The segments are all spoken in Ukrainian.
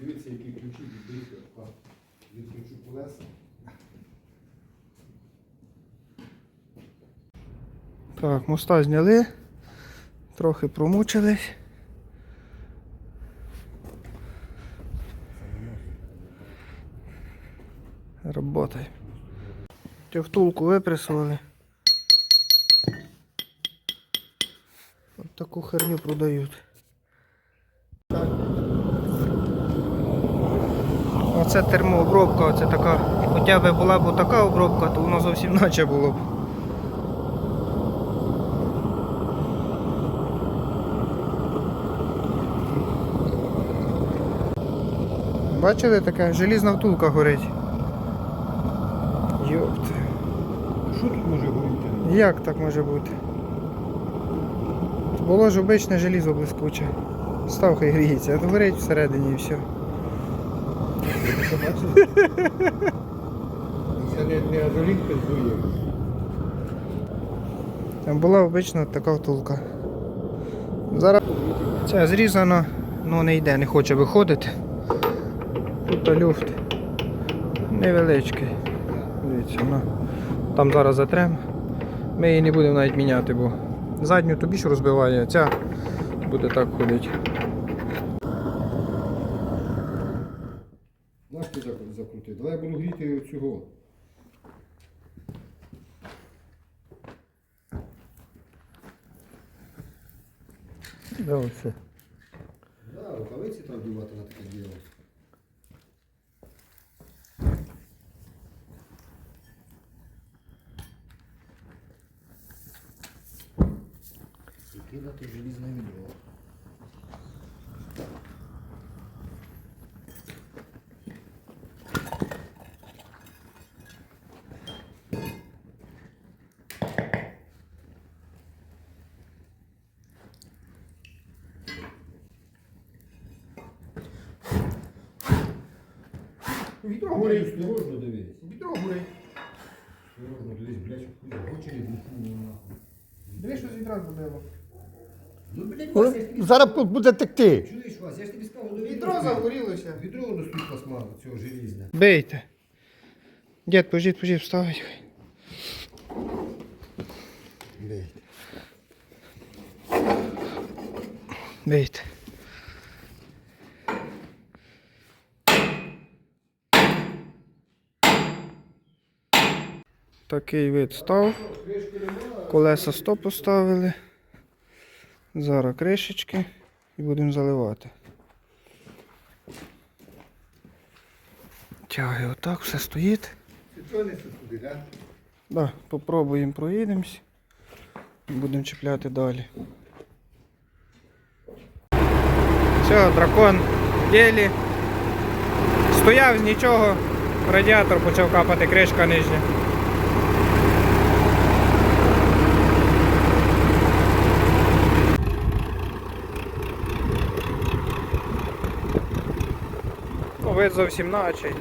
Дивіться, які ключі відбиті. Відключу колеса. Так, моста зняли. Трохи промучились. Работай. Цю випресували. От таку херню продають. Оце термообробка, оце така. Хоча б була б така обробка, то воно зовсім наче було б. Бачили таке? Желізна втулка горить. Йопт. Що тут може горіти? Як так може бути? Було ж обичне желізо блискуче. Став хай гріється, а то горить всередині і все. Це не, азолік пиздує. Там була обична така втулка. Зараз це зрізано, ну не йде, не хоче виходити. Тут люфт невеличкий. Ну, там зараз затрем. Ми її не будемо навіть міняти, бо задню тобі ж розбиває, а ця буде так ходити. Закрутив? Давай я буду гріти цього. Да, оце. Да, рукавиці треба вдівати на таке діло. І кидати желізне відро. Відро горить, осторожно дивись. Відро горить. Осторожно дивись, блядь, хуй, очі не нахуй. Дивись, що з відра зробило. Ну, блядь, Вася, я ж тобі Зараз буде текти. Чуєш вас, я ж тобі сказав, ну Відро загорілося. Відро воно стоїть пластмасу, цього желізне. Бейте. Дід, пожіть, пожіть, вставить. Блядь. Бейте. Такий вид став. Колеса 100 поставили. Зараз кришечки і будемо заливати. Тяги отак, все стоїть. Да? Попробуємо проїдемось. Будемо чіпляти далі. Все, дракон в ділі. Стояв нічого, радіатор почав капати, кришка нижня. Вид зовсім наче.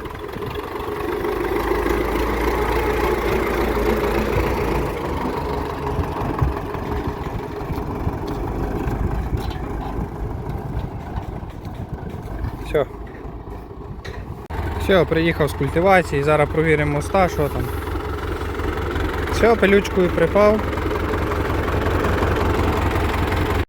Все. Все, приїхав з культивації, зараз провіримо моста, що там. Все, пилючкою припав.